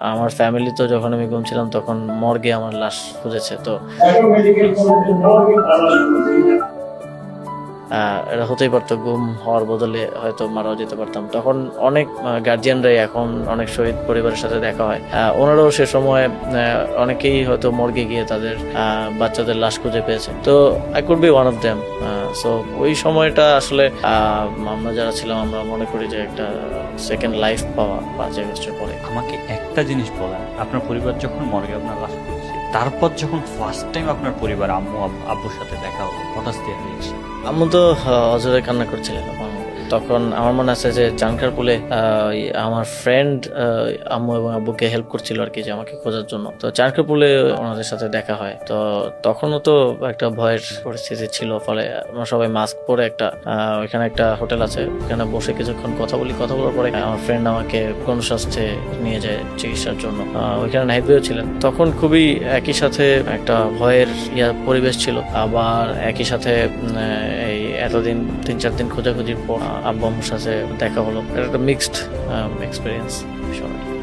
আমার ফ্যামিলি তো যখন আমি ঘুমছিলাম তখন মর্গে আমার লাশ খুঁজেছে তো এটা হতেই পারতো গুম হওয়ার বদলে হয়তো মারাও যেতে পারতাম। তখন অনেক গার্জিয়ানরাই এখন অনেক শহীদ পরিবারের সাথে দেখা হয়। ওনারাও সে সময় অনেকেই হয়তো মর্গে গিয়ে তাদের বাচ্চাদের লাশ খুঁজে পেয়েছে। তো I could be one of them so ওই সময়টা আসলে আমরা যারা ছিলাম, আমরা মনে করি যে একটা সেকেন্ড লাইফ পাওয়া পাঁচ আগস্টের পরে। আমাকে একটা জিনিস বলেন, আপনার পরিবার যখন মর্গে আপনার লাশ পেয়েছে তারপর যখন ফার্স্ট টাইম আপনার পরিবার আম্মু, আব্বুর সাথে দেখা হলো, হঠাৎ আম্মু তো হজরে কান্না করছিলেন তখন। আমার মনে আছে যে চানকার পুলে আমার ফ্রেন্ড আম্মু এবং আব্বুকে হেল্প করছিল আর কি যে আমাকে খোঁজার জন্য। তো চানকার পুলে ওনাদের সাথে দেখা হয়। তো তখনও তো একটা ভয়ের পরিস্থিতি ছিল, ফলে আমরা সবাই মাস্ক পরে একটা ওইখানে একটা হোটেল আছে, ওখানে বসে কিছুক্ষণ কথা বলি। কথা বলার পরে আমার ফ্রেন্ড আমাকে গণস্বাস্থ্যে নিয়ে যায় চিকিৎসার জন্য। ওইখানে নাহিদ ছিলেন। তখন খুবই একই সাথে একটা ভয়ের ইয়া পরিবেশ ছিল। আবার একই সাথে এই এতদিন, তিন চার দিন খোঁজাখুঁজির পর আব্বু আম্মুর সাথে দেখা হলো। এটা একটা মিক্সড এক্সপিরিয়েন্স